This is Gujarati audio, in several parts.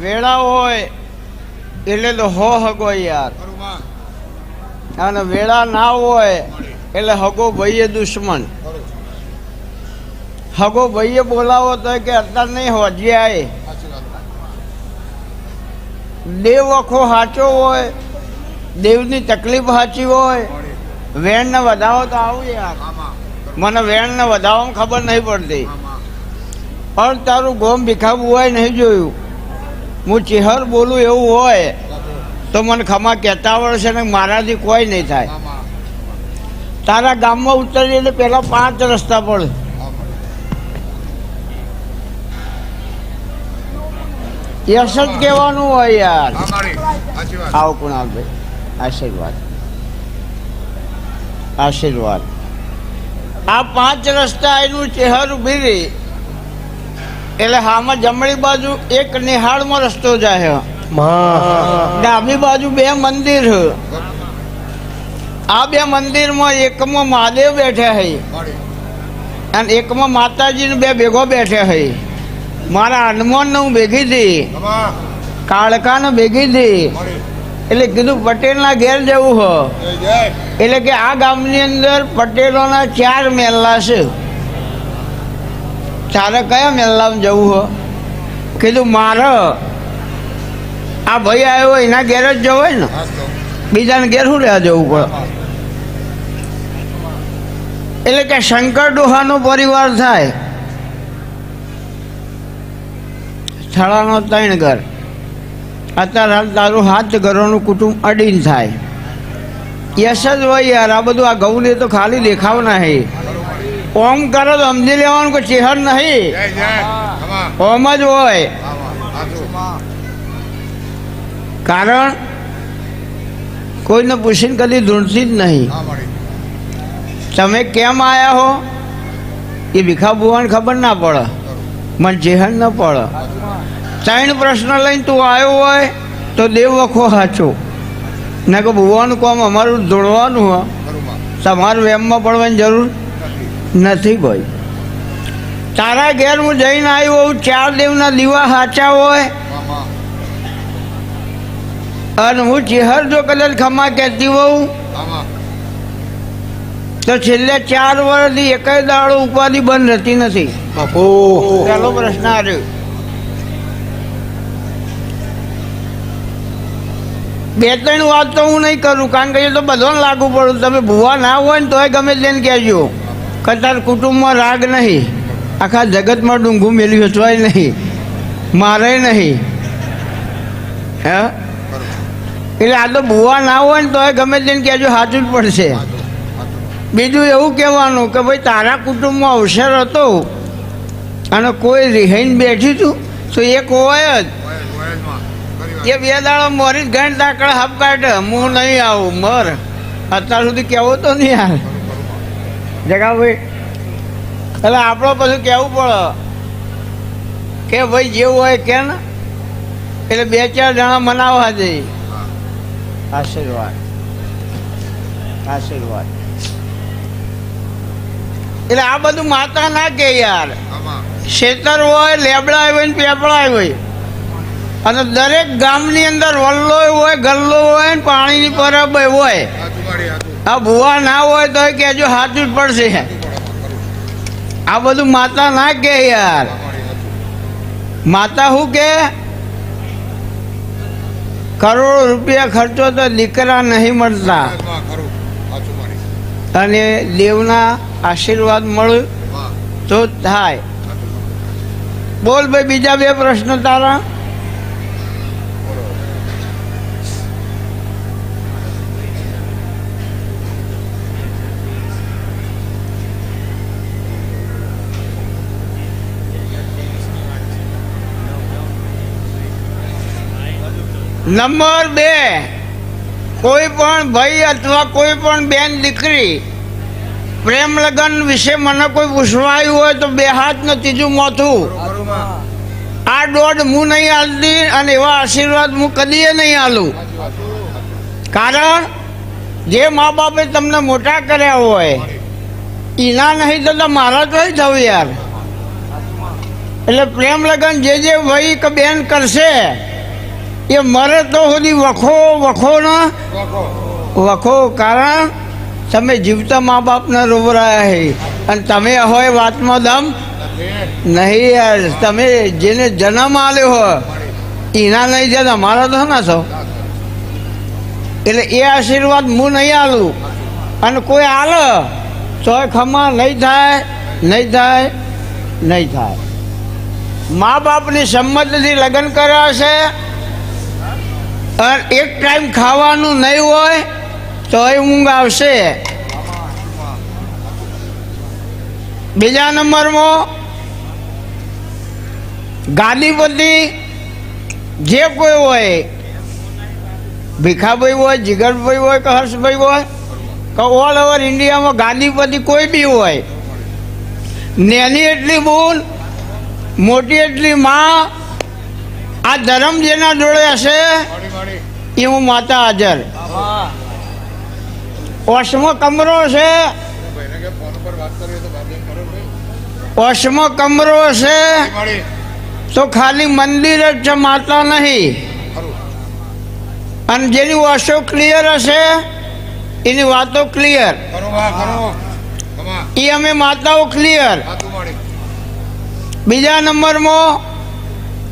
વેળા હોય, એટલે તો હો હગો યાર. અને વેળા ના હોય, એટલે હગો ભાઈએ દુશ્મન. હગો ભાઈએ બોલાવો તો કે અત્યારે નહીં હોજી દેવ આખો સાચો હોય, દેવની તકલીફ સાચી હોય વેણ વેણને વધાવો તો આવું યાર. મને વેણને વધાવવામાં ખબર નહીં પડતી. પણ તારું ગોમ ભીખાવું હોય નહીં જોયું. હું ચેહર બોલું એવું હોય તો મને ખમા કહેતા આવડશે ને મારાથી કોઈ નહીં થાય. તારા ગામમાં ઉતરીએ એટલે પેલા પાંચ રસ્તા પડે. યશ જ કહેવાનું હોય યાર. આવો કુણાલભાઈ. આશીર્વાદ. આશીર્વાદ. આ પાંચ રસ્તા એનું ચહેર ઊભી રહી. એટલે હામાં જમણી બાજુ એક નિહાળમાં રસ્તો જાય. ડાબી બાજુ બે મંદિર. આ બે મંદિરમાં એકમાં મહાદેવ બેઠા હૈ અને એકમાં માતાજીને બે ભેગો બેઠા હૈ મારા હનુમાનને હું ભેગી હતી કાળકાને ભેગી હતી એટલે કીધું પટેલના ઘેર જવું હો. એટલે કે આ ગામની અંદર પટેલોના ચાર મેલ્લા છે. તારે કયા મહેલામાં જવું હો? કીધું મારે આ ભાઈ આવ્યો એના ઘેર જ જવાય ને? બીજાને ઘેર શું લેવા જવું પડે? એટલે કે શંકર ડોહાનો પરિવાર થાય. સ્થળાનો ત્રણ ઘર. અત્યારે હાલ તારું હાથ ઘરોનું કુટુંબ અડીન થાય. યશ જ હોય યાર આ બધું આ ગૌલી તો ખાલી દેખાવ નહીં. ઓમ કરો તો સમજી લેવાનું કોઈ ચેહર નહીં. ઓમ જ હોય. કારણ કોઈને પૂછીને કદી ધૂંઢતી જ નહીં. તમે કેમ આવ્યા હો? એ ભીખા ભુવાને ખબર ના પડે. મને જેહન ન પડે. ત્રણ પ્રશ્ન લઈને તું આવ્યો હોય તો દેવ વખો સાચો ને કે ભુવાનું કોમ અમારું દોડવાનું હોય. તમારે વેમમાં પડવાની જરૂર નથી ભાઈ. તારા ઘેર હું જઈને આવ્યો હોઉં ચાર દેવના દીવા સાચા હોય. અને હું ચેહર જો કદાચ ખમા કહેતી હોઉં તો છેલ્લે ચાર વર્ષથી એક દાડો ઉપાધિ બંધ રહેતી નથી. પહેલો પ્રશ્ન આવ્યો બે ત્રણ વાત તો હું નહીં કરું કારણ કે એ તો બધાને લાગુ પડું. તમે ભૂવા ના હોય ને તોય ગમે તેને કહેજો. કે કુટુંબમાં રાગ નહીં. આખા જગતમાં ડુંગું મેલી વેચવાય નહીં. મારે નહીં. હે? એટલે આ તો ભૂવા ના હોય ને તોય ગમે તેને કહેજો સાચું જ પડશે. બીજું એવું કહેવાનું કે ભાઈ, તારા કુટુંબમાં અવસર હતો અને કોઈ રિહાઈને બેઠી તું, તો એક હોય જ. એ બે દાડો મોરી જ ગણ તાકડા હપ કાઢે. હું નહીં આવું, મર. અત્યાર સુધી કહેવો તો નહીં યાર. જગાભાઈ એટલે આપણો પછી કહેવું પડે? કે ભાઈ જેવું હોય કે ને? એટલે બે ચાર જણા મનાવવા જઈ આશીર્વાદ. આશીર્વાદ. એટલે આ બધું માતા ના કે યાર. શેતર હોય, લેબડા હોય ને પેપડા હોય. અને દરેક ગામની અંદર વલ્લો હોય, ગલ્લો હોય ને પાણીની પરબ હોય. આ ભૂવા ના હોય તો કહેજો સાચું જ પડશે. આ બધું માતા ના કે યાર. માતા શું કે કરોડો રૂપિયા ખર્ચો તો દીકરા નહીં મળતા. અને દેવના આશીર્વાદ મળે તો થાય. બોલ ભાઈ બીજા બે પ્રશ્ન તારા. નંબર બે, કોઈ પણ ભાઈ અથવા કોઈ પણ બેન દીકરી પ્રેમ લગ્ન વિશે મને કોઈ પૂછવાયું હોય તો બે હાથ ને ત્રીજું મોથું. આ દોઢ હું નહીં હાલતી અને એવા આશીર્વાદ હું કદીએ નહીં હાલું. કારણ જે મા બાપે તમને મોટા કર્યા હોય એના નહીં તો મારા તો થવું યાર. એટલે પ્રેમ લગ્ન જે જે ભાઈ કે બેન કરશે એ મરે તો સુધી વખો વખો ના વખો કારણ તમે જીવતા મા બાપને રોવરાયા હે. અને તમે હોય વાતમાં દમ નહીં યાર. તમે જેને જન્મ આલ્યો હોય એના નહીં જતા મારા તો ના છો એટલે એ આશીર્વાદ હું નહીં આલું. અને કોઈ આલે તો ખમા નહીં થાય નહીં થાય નહીં થાય. મા બાપની સંમતિથી લગ્ન કર્યા છે. અને એક ટાઈમ ખાવાનું નહીં હોય, તોય ઊંઘ આવશે. બીજા નંબરમાં ગાદીપતિ જે કોઈ હોય, ભીખાભાઈ હોય, જીગરભાઈ હોય કે હર્ષભાઈ હોય, કે ઓલ ઓવર ઇન્ડિયામાં ગાદીપતિ કોઈ બી હોય, નેની એટલી ભૂલ મોટી એટલી માં આ ધર્મ જેના જોડે હશે એ હું માતા હાજર. ઓસમો કમરો છે. ઓશમો કમરો છે. તો ખાલી મંદિર જ છે માતા નહીં. અને જેની વાસો ક્લિયર હશે એની વાતો ક્લિયર એ અમે માતાઓ ક્લિયર બીજા નંબરમાં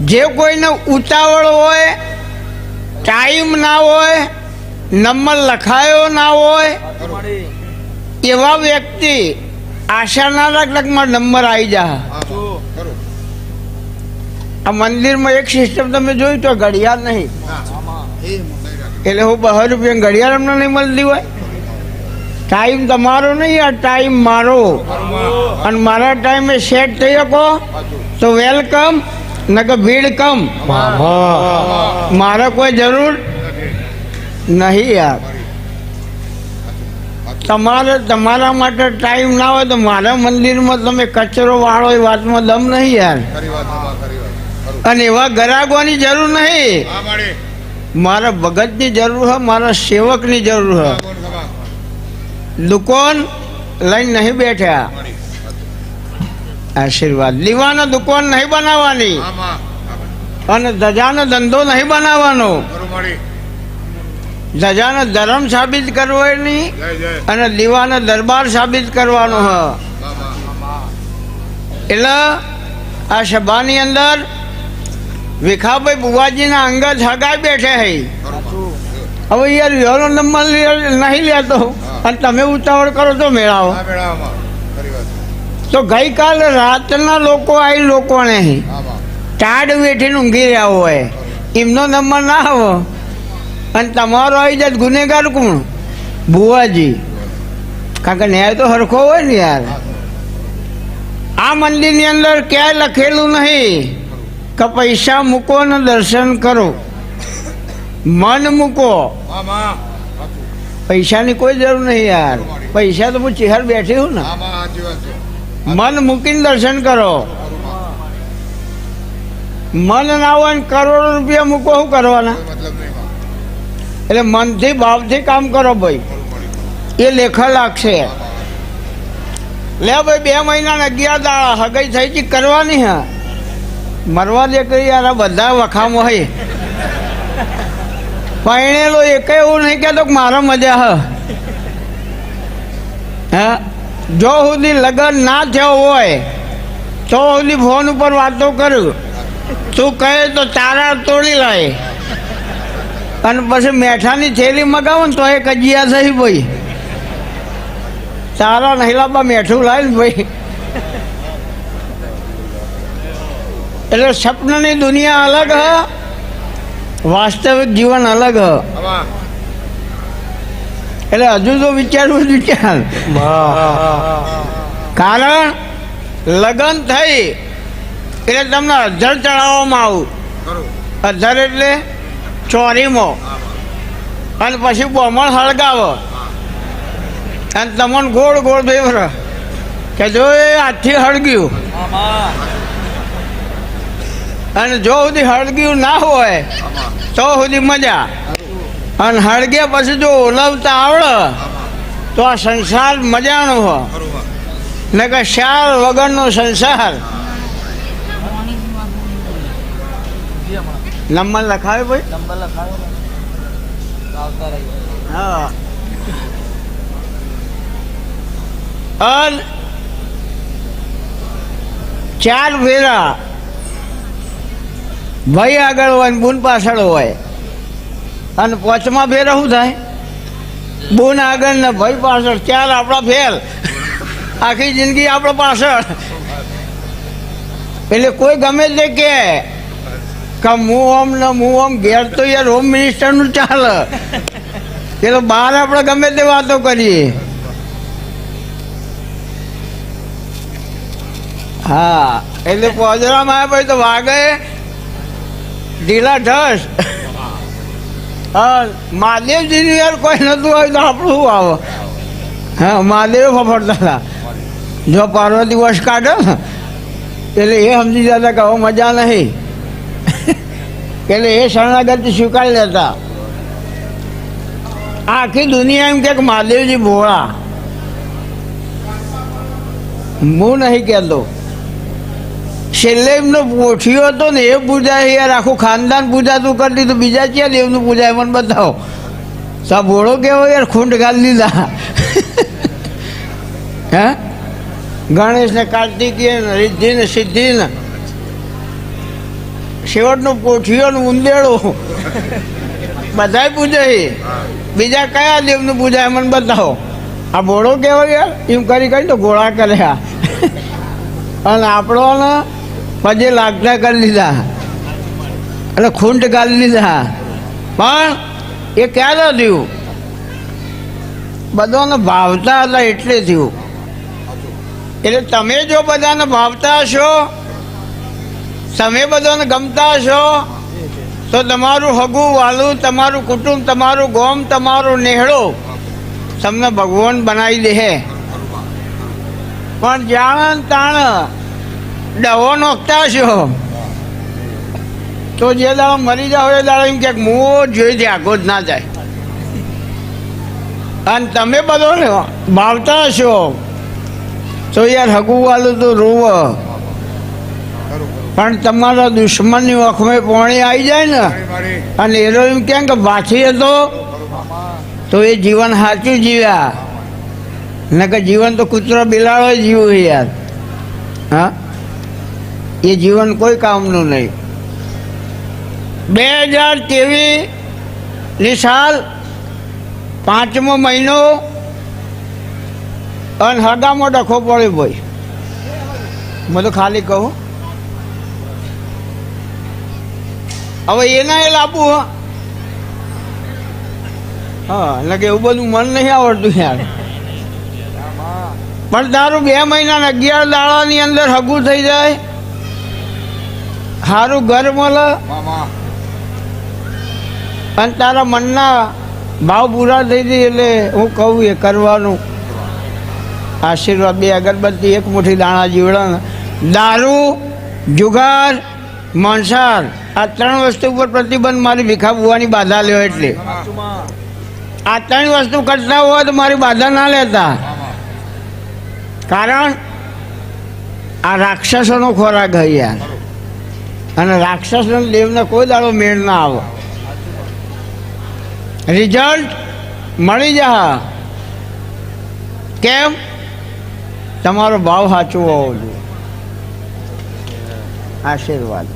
જે કોઈને ઉતાવળ હોય ટાઈમ ના હોય નંબર લખાયો ના હોય એવા વ્યક્તિ આશાના લગ્નમાં નંબર આવી જાય આ મંદિરમાં એક સિસ્ટમ તમે જોયું તો ઘડિયાળ નહીં. એટલે હું બહાર રૂપિયા ઘડિયાળ અમને નહીં મળતી હોય. ટાઈમ તમારો નહીં આ ટાઈમ મારો. અને મારા ટાઈમે સેટ થઈ શકો. તો વેલકમ નકર ભીડ કમ. મારે કોઈ જરૂર નહીં યાર. તમારે, તમારા માટે ટાઈમ ના હોય તો મારા મંદિરમાં તમે કચરો વાળો એ વાતમાં દમ નહીં યાર. અને એવા ગરાગોની જરૂર નહીં. મારા ભગતની જરૂર હોય, મારા સેવકની જરૂર હોય. દુકાન લઈને નહીં બેઠ્યા. આશીર્વાદ. દીવાનો દુકાન નહીં બનાવવાની. અને ધજાનો ધંધો નહીં બનાવવાનો. ધજાનો ધર્મ સાબિત કરવો એની અને દીવાનો દરબાર સાબિત કરવાનો હ. એટલે આ સભાની અંદર વિખાભાઈ બુવાજીના અંગત હગાઈ બેઠે હે. હવે યાર યોનો નંબર નહીં લેતો. અને તમે ઉતાવળ કરો તો મેળાવો. તો ગઈકાલ રાતના લોકો આવી લોકોને ટાઢ વેઠીને ઊંઘી રહ્યા હોય. એમનો નંબર ના આવો. અને તમારો આવી જાય ગુનેગાર કોણ? બુવાજી કારણ કે ન્યાય તો હરખો હોય ને યાર. આ મંદિરની અંદર ક્યાંય લખેલું નહીં કે પૈસા મૂકો ને દર્શન કરો. મન મૂકો. પૈસાની કોઈ જરૂર નહીં યાર. પૈસા તો હું ચિહાર બેઠી હું ને. મન મૂકીને દર્શન કરો. મન ના હોય ને કરોડો રૂપિયા મૂકો શું કરવાના? એટલે મનથી ભાવથી કામ કરો ભાઈ. એ લેખા લાગશે. લે ભાઈ બે મહિના અગિયાર દાડા હગઈ થઈ છે કરવાની હા? મરવા દે કરી યાર બધા વખામ હોય પરણેલો એક એવું નહીં કહેતો કે મારા મજા હ. હા? જો સુધી લગ્ન ના થયો હોય, તો સુધી ફોન ઉપર વાતો કરું. તું કહે તો તારા તોડી લાય. અને પછી મેઠાની થેલી મગાવો ને તો એ કજિયા થઈ ભાઈ. તારા નહિલાબા મેઠું લાય ને ભાઈ. એટલે સપનાની દુનિયા અલગ હ, વાસ્તવિક જીવન અલગ હ. એટલે હજુ તો વિચારવું જ વિચાર. કારણ લગ્ન થઈ એટલે તમને અધર ચડાવવામાં આવું. અધર એટલે ચોરીમાં. અને પછી બમણ હળગાવો. અને તમને ગોળ ગોળ ફેવર કે જો એ હાથથી હળગ્યું. અને જો સુધી હળગ્યું ના હોય, તો સુધી મજા. અને હળગે પછી જો ઓલવતા આવડે, તો આ સંસાર મજાનો હો. ને કે શાર વગરનો સંસાર. નંબર લખાવે ભાઈ? નંબર રહી હા. અન ચાર વેરા ભાઈ આગળ હોય બૂન પાછળ હોય. અને પાંચમા ફેર શું થાય? બોન આગળ ને ભાઈ પાછળ ચાર આપણા ફેલ આખી જિંદગી આપણા પાછળ. એટલે કોઈ ગમે તે કે હું ઓમ ને હું ઓમ ઘેર તો યાર હોમ મિનિસ્ટરનું ચાલે. એ તો બહાર આપણે ગમે તે વાતો કરીએ. હા, એટલે પોજરામાં આવ્યા પછી તો વાગે. ઢીલા ઢસ. મહાદેવજીનું યાર કોઈ નતું હોય તો આપણું શું આવો? હા, મહાદેવ ફફડતા હતા. જો પાર્વતી વર્ષ કાઢો એટલે એ સમજી જતા કે હવે મજા નહીં. એટલે એ શરણાગતિ સ્વીકારી લેતા. આખી દુનિયા એમ કે મહાદેવજી ભોળા. હું નહીં કહેતો. છેલ્લે એમનો પોઠિયો હતો ને એ પૂજાય યાર આખું ખાનદાન પૂજાતું કરી દીધું. બીજા ક્યાં દેવનું પૂજાય? મને બતાવો. સા ભોળો કેવો યાર ખૂંટ ગાલી લીધા. હે? ગણેશ ને કાર્તિકીય ને રિદ્ધિ ને સિદ્ધિ ને શેવટનો પોઠિયો ને ઉંદેડો. બધાય પૂજે બીજા કયા દેવનું પૂજા મને બતાવો. આ ભોળો કેવો યાર? એમ કરી કરી તો ઘોડા કર્યા. અને આપણો ને લાગતા કરી દીધા એટલે ખૂંટ કાઢી દીધા પણ એ ક્યારે થયું? બધાને ભાવતા હતા એટલે થયું. એટલે તમે જો બધાને ભાવતા હશો, તમે બધાને ગમતા હશો, તો તમારું હગું, વાલું, તમારું કુટુંબ, તમારું ગોમ, તમારું નેહળો તમને ભગવાન બનાવી દે પણ જાણ તાણ ડવો નોખતા છો. તો જે દાડો મરી જાવ એ દાડો એમ કે હું જોઈ દે આગો જ ના જાય. અને તમે બધો ભાવતા હશો. તો યાર હગું વાલું તો રોવ. પણ તમારા દુશ્મનની વખમે પોણી આવી જાય ને, અને એનો એમ કેમ કે હતો તો? એ જીવન સાચું જીવ્યા. ને કે જીવન તો કૂતરો બિલાડો જીવ્યું યાર. હા? એ જીવન કોઈ કામનું નહીં. બે હજારની સાલ પાંચમો મહિનો અને હગામાં ડખો પડ્યો ભાઈ. હું તો ખાલી કહું. હવે એના એ લાપુ હા. હા, એટલે કે એવું બધું મન નહીં આવડતું યાર. પણ તારું બે મહિનાના અગિયાર દાડાની અંદર હગું થઈ જાય. સારું ઘર મળે. અને તારા મનના ભાવ પૂરા થઈ જાય એટલે હું કહું એ કરવાનું. આશીર્વાદ બે અગરબત્તી એક મુઠ્ઠી દાણા જીવડા દારૂ જુગાર માંસાર આ ત્રણ વસ્તુ ઉપર પ્રતિબંધ મારી ભીખા બુવાની બાધા લ્યો એટલે. આ ત્રણ વસ્તુ કરતા હોય તો મારી બાધા ના લેતા. કારણ આ રાક્ષસોનો ખોરાક હોય યાર. અને રાક્ષસનો દેવને કોઈ દાડો મેળ ના આવો. રિઝલ્ટ મળી જા કેમ? તમારો ભાવ સાચો હોવો જોઈએ. આશીર્વાદ.